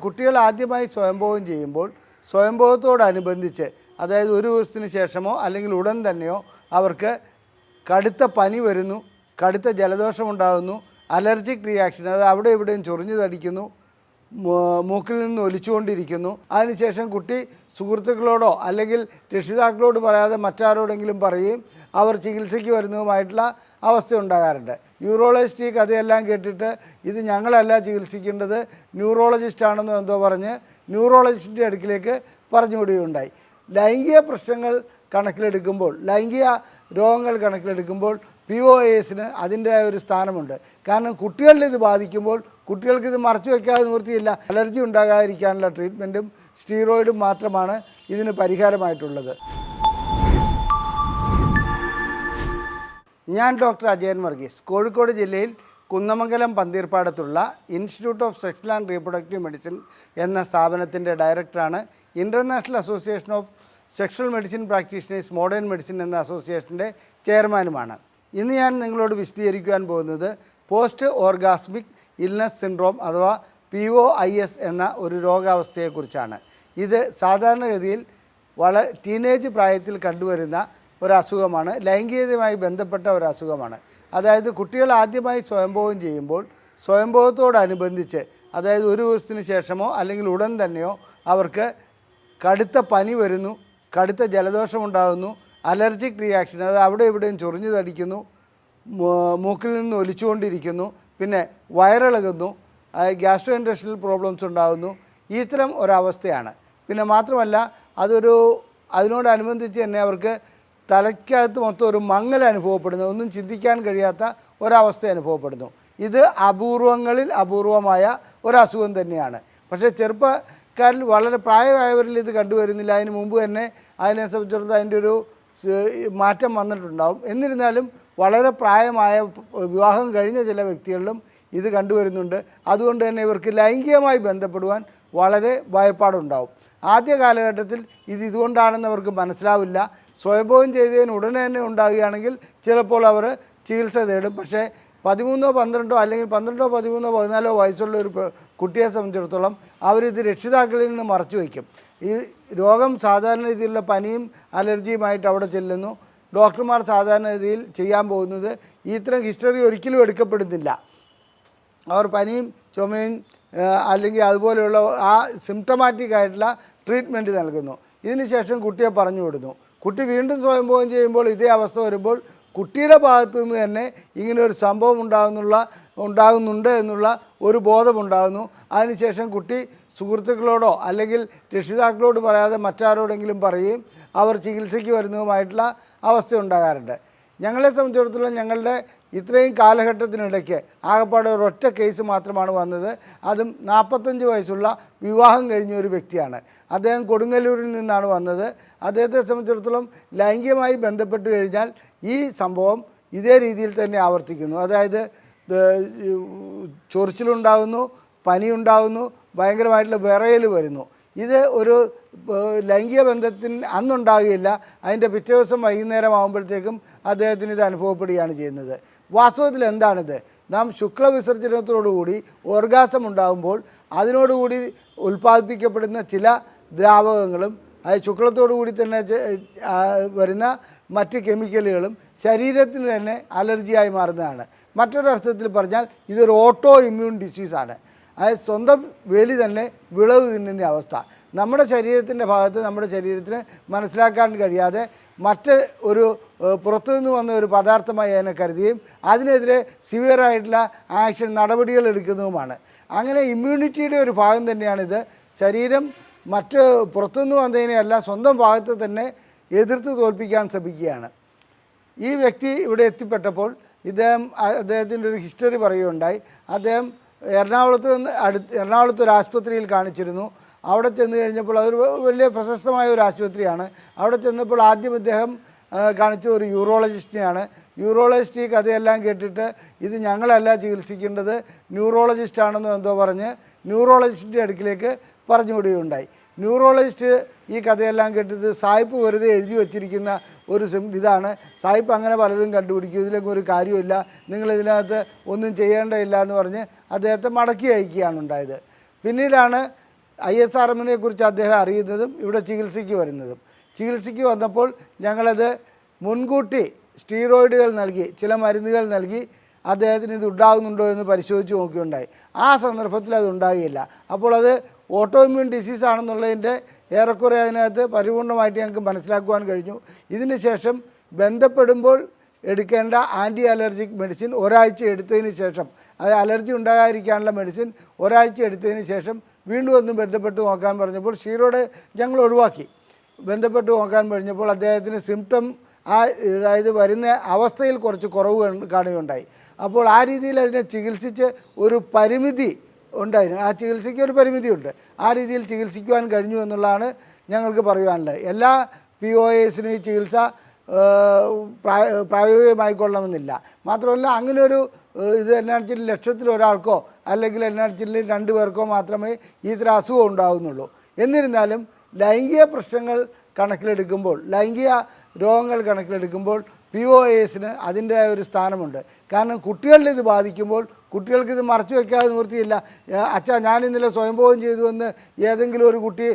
കുട്ടികൾ ആദ്യമായി സ്വയംഭോഗം ചെയ്യുമ്പോൾ സ്വയംഭോഗത്തോടനുബന്ധിച്ച് അതായത് ഒരു ദിവസത്തിന് ശേഷമോ അല്ലെങ്കിൽ ഉടൻ തന്നെയോ അവർക്ക് കടുത്ത പനി വരുന്നു കടുത്ത ജലദോഷം ഉണ്ടാകുന്നു അലർജിക് റിയാക്ഷൻ അത് അവിടെ ഇവിടെയും ചൊറിഞ്ഞു തടിക്കുന്നു മൂക്കിൽ നിന്ന് ഒലിച്ചുകൊണ്ടിരിക്കുന്നു. അതിനുശേഷം കുട്ടി സുഹൃത്തുക്കളോടോ അല്ലെങ്കിൽ രക്ഷിതാക്കളോട് പറയാതെ മറ്റാരോടെങ്കിലും പറയും അവർ ചികിത്സയ്ക്ക് വരുന്നതുമായിട്ടുള്ള അവസ്ഥ ഉണ്ടാകാറുണ്ട്. യൂറോളജിസ്റ്റ് ഈ കഥയെല്ലാം കേട്ടിട്ട് ഇത് ഞങ്ങളല്ല ചികിത്സിക്കേണ്ടത് ന്യൂറോളജിസ്റ്റ് ആണെന്നോ എന്തോ പറഞ്ഞ് ന്യൂറോളജിസ്റ്റിന്റെ അടുക്കിലേക്ക് പറഞ്ഞു വിടുകയുണ്ടായി ലൈംഗിക പ്രശ്നങ്ങൾ കണക്കിലെടുക്കുമ്പോൾ ലൈംഗിക രോഗങ്ങൾ കണക്കിലെടുക്കുമ്പോൾ പി ഒ എസിന് അതിന്റെതായ ഒരു സ്ഥാനമുണ്ട്. കാരണം കുട്ടികളിൽ ഇത് ബാധിക്കുമ്പോൾ കുട്ടികൾക്ക് ഇത് മറച്ചു വയ്ക്കാതെ നിവൃത്തിയില്ല. അലർജി ഉണ്ടാകാതിരിക്കാനുള്ള ട്രീറ്റ്മെന്റും സ്റ്റീറോയിഡും മാത്രമാണ് ഇതിന് പരിഹാരമായിട്ടുള്ളത്. ഞാൻ ഡോക്ടർ അജയൻ വർഗീസ്. കോഴിക്കോട് ജില്ലയിൽ Kunnamangalam പന്തീർപ്പാടത്തുള്ള institute of sexual and reproductive medicine എന്ന സ്ഥാപനത്തിന്റെ ഡയറക്ടറാണ് international association of sexual medicine practitioners modern medicine എന്ന അസോസിയേഷന്റെ ചെയർമാനുമാണ്. ഇന്ന് ഞാൻ നിങ്ങളോട് വിശദീകരിക്കുവാൻ പോകുന്നത് പോസ്റ്റ് ഓർഗാസ്മിക് ഇൽനസ് സിൻഡ്രോം അഥവാ പി ഒ ഐ എസ് എന്ന ഒരു രോഗാവസ്ഥയെക്കുറിച്ചാണ്. ഇത് സാധാരണഗതിയിൽ വളരെ ടീനേജ് പ്രായത്തിൽ കണ്ടുവരുന്ന ഒരു അസുഖമാണ് ലൈംഗികതയുമായി ബന്ധപ്പെട്ട ഒരു അസുഖമാണ് അതായത് കുട്ടികൾ ആദ്യമായി സ്വയംഭോഗം ചെയ്യുമ്പോൾ സ്വയംഭോഗത്തോടനുബന്ധിച്ച് അതായത് ഒരു ദിവസത്തിന് ശേഷമോ അല്ലെങ്കിൽ ഉടൻ തന്നെയോ അവർക്ക് കടുത്ത പനി വരുന്നു കടുത്ത ജലദോഷം ഉണ്ടാകുന്നു അലർജിക് റിയാക്ഷൻ അത് അവിടെ ഇവിടെയും ചൊറിഞ്ഞു തടിക്കുന്നു മൂക്കിൽ നിന്ന് ഒലിച്ചുകൊണ്ടിരിക്കുന്നു പിന്നെ വയറിളകുന്നു ഗ്യാസ്ട്രോ ഇൻഡസ്ട്രിയൽ പ്രോബ്ലംസ് ഉണ്ടാകുന്നു ഇത്തരം ഒരവസ്ഥയാണ്. പിന്നെ മാത്രമല്ല അതൊരു അതിനോടനുബന്ധിച്ച് തന്നെ അവർക്ക് തലയ്ക്കകത്ത് മൊത്തം ഒരു മങ്ങൽ അനുഭവപ്പെടുന്നു ഒന്നും ചിന്തിക്കാൻ കഴിയാത്ത ഒരവസ്ഥ അനുഭവപ്പെടുന്നു. ഇത് അപൂർവങ്ങളിൽ അപൂർവമായ ഒരസുഖം തന്നെയാണ്. പക്ഷേ ചെറുപ്പക്കാരിൽ വളരെ പ്രായമായവരിൽ ഇത് കണ്ടുവരുന്നില്ല. അതിന് മുമ്പ് തന്നെ അതിനെ സംബന്ധിച്ചിടത്തോളം അതിന്റെ ഒരു മാറ്റം വന്നിട്ടുണ്ടാവും. എന്നിരുന്നാലും വളരെ പ്രായമായ വിവാഹം കഴിഞ്ഞ ചില വ്യക്തികളിലും ഇത് കണ്ടുവരുന്നുണ്ട്. അതുകൊണ്ട് തന്നെ ഇവർക്ക് ലൈംഗികമായി ബന്ധപ്പെടുവാൻ വളരെ ഭയപ്പാടുണ്ടാവും. ആദ്യ കാലഘട്ടത്തിൽ ഇത് ഇതുകൊണ്ടാണെന്ന് അവർക്ക് മനസ്സിലാവില്ല. സ്വയംഭവം ചെയ്തതിന് ഉടനെ തന്നെ ഉണ്ടാകുകയാണെങ്കിൽ ചിലപ്പോൾ അവർ ചികിത്സ തേടും. പക്ഷേ പതിമൂന്നോ പന്ത്രണ്ടോ അല്ലെങ്കിൽ പന്ത്രണ്ടോ പതിമൂന്നോ പതിനാലോ വയസ്സുള്ള ഒരു കുട്ടിയെ സംബന്ധിച്ചിടത്തോളം അവരിത് രക്ഷിതാക്കളിൽ നിന്ന് മറച്ചു വയ്ക്കും. ഈ രോഗം സാധാരണ രീതിയിലുള്ള പനിയും അലർജിയുമായിട്ട് അവിടെ ചെല്ലുന്നു. ഡോക്ടർമാർ സാധാരണ രീതിയിൽ ചെയ്യാൻ പോകുന്നത് ഇത്തരം ഹിസ്റ്ററി ഒരിക്കലും എടുക്കപ്പെടുന്നില്ല. അവർ പനിയും ചുമയും അല്ലെങ്കിൽ അതുപോലെയുള്ള ആ സിംറ്റമാറ്റിക് ആയിട്ടുള്ള ട്രീറ്റ്മെന്റ് നൽകുന്നു. ഇതിനുശേഷം കുട്ടിയെ പറഞ്ഞു വിടുന്നു. കുട്ടി വീണ്ടും സ്വയംഭോഗം ചെയ്യുമ്പോൾ ഇതേ അവസ്ഥ വരുമ്പോൾ കുട്ടിയുടെ ഭാഗത്തു നിന്ന് തന്നെ ഇങ്ങനെ ഒരു സംഭവം ഉണ്ടാകുന്നുള്ള ഉണ്ടാകുന്നുണ്ട് എന്നുള്ള ഒരു ബോധമുണ്ടാകുന്നു. അതിനുശേഷം കുട്ടി സുഹൃത്തുക്കളോടോ അല്ലെങ്കിൽ രക്ഷിതാക്കളോട് പറയാതെ മറ്റാരോടെങ്കിലും പറയുകയും അവർ ചികിത്സയ്ക്ക് വരുന്നതുമായിട്ടുള്ള അവസ്ഥ ഉണ്ടാകാറുണ്ട്. ഞങ്ങളെ സംബന്ധിച്ചിടത്തോളം ഞങ്ങളുടെ ഇത്രയും കാലഘട്ടത്തിനിടയ്ക്ക് ആകപ്പാടെ ഒരൊറ്റ കേസ് മാത്രമാണ് വന്നത്. അതും നാൽപ്പത്തഞ്ച് വയസ്സുള്ള വിവാഹം കഴിഞ്ഞ ഒരു വ്യക്തിയാണ്. അദ്ദേഹം കൊടുങ്ങല്ലൂരിൽ നിന്നാണ് വന്നത്. അദ്ദേഹത്തെ സംബന്ധിച്ചിടത്തോളം ലൈംഗികമായി ബന്ധപ്പെട്ട് കഴിഞ്ഞാൽ ഈ സംഭവം ഇതേ രീതിയിൽ തന്നെ ആവർത്തിക്കുന്നു. അതായത് ചൊറിച്ചിലുണ്ടാകുന്നു പനിയുണ്ടാകുന്നു ഭയങ്കരമായിട്ടുള്ള വിറയൽ വരുന്നു. ഇത് ഒരു ലൈംഗിക ബന്ധത്തിന് അന്നുണ്ടാകുകയില്ല അതിന്റെ പിറ്റേ ദിവസം വൈകുന്നേരം ആകുമ്പോഴത്തേക്കും അദ്ദേഹത്തിന് ഇത് അനുഭവപ്പെടുകയാണ് ചെയ്യുന്നത്. വാസ്തവത്തിൽ എന്താണിത്? നാം ശുക്ലവിസർജനത്തോടുകൂടി ഓർഗാസം ഉണ്ടാകുമ്പോൾ അതിനോടുകൂടി ഉൽപ്പാദിപ്പിക്കപ്പെടുന്ന ചില ദ്രാവകങ്ങളും അത് ശുക്ലത്തോടു കൂടി തന്നെ വരുന്ന മറ്റ് കെമിക്കലുകളും ശരീരത്തിന് തന്നെ അലർജിയായി മാറുന്നതാണ്. മറ്റൊരർത്ഥത്തിൽ പറഞ്ഞാൽ ഇതൊരു ഓട്ടോ ഇമ്മ്യൂൺ ഡിസീസാണ്. അതായത് സ്വന്തം വേലി തന്നെ വിളവ് തിന്നുന്ന അവസ്ഥ. നമ്മുടെ ശരീരത്തിന്റെ ഭാഗത്ത് നമ്മുടെ ശരീരത്തിന് മനസ്സിലാക്കാൻ കഴിയാതെ മറ്റ് ഒരു പുറത്തുനിന്ന് വന്ന ഒരു പദാർത്ഥമായി അതിനെ കരുതുകയും അതിനെതിരെ സിവിയറായിട്ടുള്ള ആക്ഷൻ നടപടികൾ എടുക്കുന്നതുമാണ്. അങ്ങനെ ഇമ്മ്യൂണിറ്റിയുടെ ഒരു ഭാഗം തന്നെയാണിത്. ശരീരം മറ്റ് പുറത്തുനിന്ന് വന്നതിനെയല്ല സ്വന്തം ഭാഗത്ത് തന്നെ എതിർത്ത് തോൽപ്പിക്കാൻ ശ്രമിക്കുകയാണ്. ഈ വ്യക്തി ഇവിടെ എത്തിപ്പെട്ടപ്പോൾ ഇദ്ദേഹം അദ്ദേഹത്തിന്റെ ഒരു ഹിസ്റ്ററി പറയുകയുണ്ടായി. അദ്ദേഹം എറണാകുളത്ത് നിന്ന് അടുത്ത് എറണാകുളത്ത് ഒരു ആശുപത്രിയിൽ കാണിച്ചിരുന്നു. അവിടെ ചെന്ന് കഴിഞ്ഞപ്പോൾ അതൊരു വലിയ പ്രശസ്തമായ ഒരു ആശുപത്രിയാണ്. അവിടെ ചെന്നപ്പോൾ ആദ്യം ഇദ്ദേഹം കാണിച്ച ഒരു യൂറോളജിസ്റ്റിനെയാണ്. യൂറോളജിസ്റ്റ് ഈ കഥയെല്ലാം കേട്ടിട്ട് ഇത് ഞങ്ങളല്ല ചികിത്സിക്കേണ്ടത് ന്യൂറോളജിസ്റ്റ് ആണെന്നോ എന്തോ പറഞ്ഞ് ന്യൂറോളജിസ്റ്റിന്റെ അടുക്കിലേക്ക് പറഞ്ഞു ഉണ്ടായി ന്യൂറോളജിസ്റ്റ് ഈ കഥയെല്ലാം കേട്ടത് സായിപ്പ് വെറുതെ എഴുതി വച്ചിരിക്കുന്ന ഒരു ഇതാണ്. സായിപ്പ് അങ്ങനെ പലതും കണ്ടുപിടിക്കും. ഇതിലൊക്കെ ഒരു കാര്യമില്ല. നിങ്ങൾ ഇതിനകത്ത് ഒന്നും ചെയ്യേണ്ടതില്ല എന്ന് പറഞ്ഞ് അദ്ദേഹത്തെ മടക്കി അയക്കുകയാണ് ഉണ്ടായത്. പിന്നീടാണ് ഐ എസ് ആർ എമ്മിനെ കുറിച്ച് അദ്ദേഹം അറിയുന്നതും ഇവിടെ ചികിത്സയ്ക്ക് വരുന്നതും. ചികിത്സയ്ക്ക് വന്നപ്പോൾ ഞങ്ങളത് മുൻകൂട്ടി സ്റ്റീറോയിഡുകൾ നൽകി ചില മരുന്നുകൾ നൽകി അദ്ദേഹത്തിന് ഇത് ഉണ്ടാകുന്നുണ്ടോ എന്ന് പരിശോധിച്ച് നോക്കിയുണ്ടായി. ആ സന്ദർഭത്തിൽ അത് ഉണ്ടാകുകയില്ല അപ്പോൾ അത് ഓട്ടോഇമ്മ്യൂൺ ഡിസീസ് ആണെന്നുള്ളതിന്റെ ഏറെക്കുറെ അതിനകത്ത് പരിപൂർണമായിട്ട് ഞങ്ങൾക്ക് മനസ്സിലാക്കുവാൻ കഴിഞ്ഞു. ഇതിന് ശേഷം ബന്ധപ്പെടുമ്പോൾ എടുക്കേണ്ട ആന്റി അലർജിക് മെഡിസിൻ ഒരാഴ്ച എടുത്തതിന് ശേഷം അത് അലർജി ഉണ്ടാകാതിരിക്കാനുള്ള മെഡിസിൻ ഒരാഴ്ച എടുത്തതിന് ശേഷം വീണ്ടും ഒന്ന് ബന്ധപ്പെട്ട് നോക്കാൻ പറഞ്ഞപ്പോൾ ഷീറോഡ് ഞങ്ങൾ ഒഴിവാക്കി. ബന്ധപ്പെട്ട് നോക്കാൻ കഴിഞ്ഞപ്പോൾ അദ്ദേഹത്തിന് സിംറ്റം ആ അതായത് വരുന്ന അവസ്ഥയിൽ കുറച്ച് കുറവ് കാണുകയുണ്ടായി. അപ്പോൾ ആ രീതിയിൽ അതിനെ ചികിത്സിച്ച് ഒരു പരിമിതി ഉണ്ടായിരുന്നു. ആ ചികിത്സയ്ക്ക് ഒരു പരിമിതിയുണ്ട്. ആ രീതിയിൽ ചികിത്സിക്കുവാൻ കഴിഞ്ഞു എന്നുള്ളതാണ് ഞങ്ങൾക്ക് പറയുവാനുള്ളത്. എല്ലാ പി ഒ എസിനും ഈ ചികിത്സ പ്രായ പ്രാ- പ്രായോഗികമായിക്കൊള്ളണമെന്നില്ല. മാത്രമല്ല അങ്ങനെ ഒരു ഇത് എന്നാഴ്ചയിൽ ലക്ഷത്തിൽ ഒരാൾക്കോ അല്ലെങ്കിൽ എന്നാഴ്ചയിൽ രണ്ട് പേർക്കോ മാത്രമേ ഈ തരം അസുഖം ഉണ്ടാകുന്നുള്ളൂ എന്നിരുന്നാലും ലൈംഗിക പ്രശ്നങ്ങൾ കണക്കിലെടുക്കുമ്പോൾ ലൈംഗിക രോഗങ്ങൾ കണക്കിലെടുക്കുമ്പോൾ പി ഒ എസിന് അതിന്റെതായ ഒരു സ്ഥാനമുണ്ട്. കാരണം കുട്ടികളിൽ ഇത് ബാധിക്കുമ്പോൾ കുട്ടികൾക്ക് ഇത് മറച്ചു വയ്ക്കാതെ നിവൃത്തിയില്ല. അച്ഛാ ഞാൻ ഇന്നലെ സ്വയംഭോഗം ചെയ്തു എന്ന് ഏതെങ്കിലും ഒരു കുട്ടി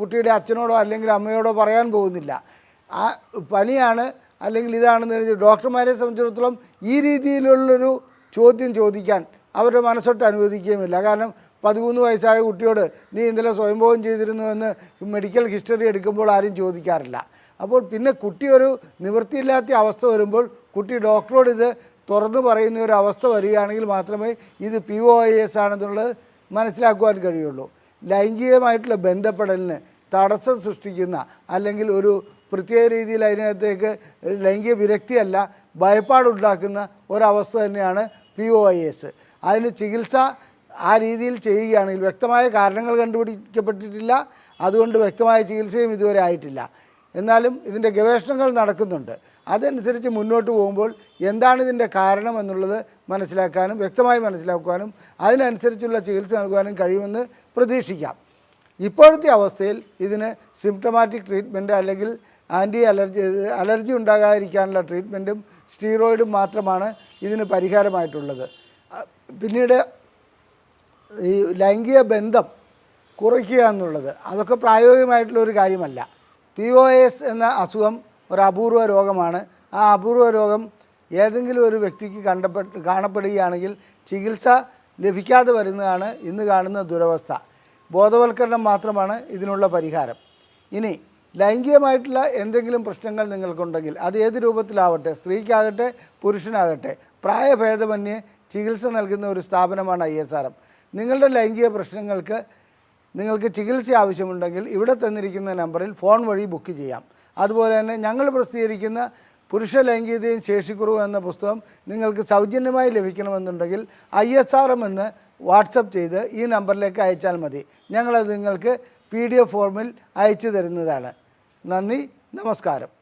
കുട്ടിയുടെ അച്ഛനോടോ അല്ലെങ്കിൽ അമ്മയോടോ പറയാൻ പോകുന്നില്ല. ആ പനിയാണ് അല്ലെങ്കിൽ ഇതാണെന്ന് കഴിഞ്ഞ് ഡോക്ടർമാരെ സംബന്ധിച്ചിടത്തോളം ഈ രീതിയിലുള്ളൊരു ചോദ്യം ചോദിക്കാൻ അവരുടെ മനസ്സൊട്ട് അനുവദിക്കുകയുമില്ല. കാരണം പതിമൂന്ന് വയസ്സായ കുട്ടിയോട് നീ ഇന്നലെ സ്വയംഭോഗം ചെയ്തിരുന്നു എന്ന് മെഡിക്കൽ ഹിസ്റ്ററി എടുക്കുമ്പോൾ ആരും ചോദിക്കാറില്ല. അപ്പോൾ പിന്നെ കുട്ടി ഒരു നിവൃത്തിയില്ലാത്ത അവസ്ഥ വരുമ്പോൾ കുട്ടി ഡോക്ടറോട് ഇത് തുറന്നു പറയുന്ന ഒരു അവസ്ഥ വരികയാണെങ്കിൽ മാത്രമേ ഇത് പി ഒ ഐ എസ് ആണെന്നുള്ളത് മനസ്സിലാക്കുവാൻ കഴിയുള്ളൂ. ലൈംഗികമായിട്ടുള്ള ബന്ധപ്പെടലിന് തടസ്സം സൃഷ്ടിക്കുന്ന അല്ലെങ്കിൽ ഒരു പ്രത്യേക രീതിയിൽ അതിനകത്തേക്ക് ലൈംഗിക വിരക്തിയല്ല ഭയപ്പാടുണ്ടാക്കുന്ന ഒരവസ്ഥ തന്നെയാണ് പി ഒ ഐ എസ് അതിന് ചികിത്സ ആ രീതിയിൽ ചെയ്യുകയാണെങ്കിൽ വ്യക്തമായ കാരണങ്ങൾ കണ്ടുപിടിക്കപ്പെട്ടിട്ടില്ല. അതുകൊണ്ട് വ്യക്തമായ ചികിത്സയും ഇതുവരെ ആയിട്ടില്ല. എന്നാലും ഇതിന്റെ ഗവേഷണങ്ങൾ നടക്കുന്നുണ്ട്. അതനുസരിച്ച് മുന്നോട്ട് പോകുമ്പോൾ എന്താണ് ഇതിന്റെ കാരണം എന്നുള്ളത് മനസ്സിലാക്കാനും വ്യക്തമായി മനസ്സിലാക്കുവാനും അതിനനുസരിച്ചുള്ള ചികിത്സ നൽകുവാനും കഴിയുമെന്ന് പ്രതീക്ഷിക്കാം. ഇപ്പോഴത്തെ അവസ്ഥയിൽ ഇതിന് സിംറ്റമാറ്റിക് ട്രീറ്റ്മെന്റ് അല്ലെങ്കിൽ ആന്റി അലർജി അലർജി ഉണ്ടാകാതിരിക്കാനുള്ള ട്രീറ്റ്മെന്റും സ്റ്റീറോയിഡും മാത്രമാണ് ഇതിന് പരിഹാരമായിട്ടുള്ളത്. പിന്നീട് ഈ ലൈംഗിക ബന്ധം കുറയ്ക്കുക എന്നുള്ളത് അതൊക്കെ പ്രായോഗികമായിട്ടുള്ള ഒരു കാര്യമല്ല. പി ഒ എസ് എന്ന അസുഖം ഒരു അപൂർവ രോഗമാണ്. ആ അപൂർവ രോഗം ഏതെങ്കിലും ഒരു വ്യക്തിക്ക് കണ്ടപ്പെട്ട് കാണപ്പെടുകയാണെങ്കിൽ ചികിത്സ ലഭിക്കാതെ വരുന്നതാണ് ഇന്ന് കാണുന്ന ദുരവസ്ഥ. ബോധവൽക്കരണം മാത്രമാണ് ഇതിനുള്ള പരിഹാരം. ഇനി ലൈംഗികമായിട്ടുള്ള എന്തെങ്കിലും പ്രശ്നങ്ങൾ നിങ്ങൾക്കുണ്ടെങ്കിൽ അത് ഏത് രൂപത്തിലാവട്ടെ? സ്ത്രീക്കാകട്ടെ പുരുഷനാകട്ടെ പ്രായഭേദമന്യേ ചികിത്സ നൽകുന്ന ഒരു സ്ഥാപനമാണ് ഐ നിങ്ങളുടെ ലൈംഗിക പ്രശ്നങ്ങൾക്ക് നിങ്ങൾക്ക് ചികിത്സ ആവശ്യമുണ്ടെങ്കിൽ ഇവിടെ തന്നിരിക്കുന്ന നമ്പറിൽ ഫോൺ വഴി ബുക്ക് ചെയ്യാം. അതുപോലെ തന്നെ ഞങ്ങൾ പ്രസിദ്ധീകരിക്കുന്ന പുരുഷ ലൈംഗികതയും ശേഷിക്കുറവും എന്ന പുസ്തകം നിങ്ങൾക്ക് സൗജന്യമായി ലഭിക്കണമെന്നുണ്ടെങ്കിൽ ഐ എസ് ആർ എം എന്ന് വാട്സപ്പ് ചെയ്ത് ഈ നമ്പറിലേക്ക് അയച്ചാൽ മതി. ഞങ്ങളത് നിങ്ങൾക്ക് പി ഡി എഫ് ഫോമിൽ അയച്ചു തരുന്നതാണ്. നന്ദി നമസ്കാരം.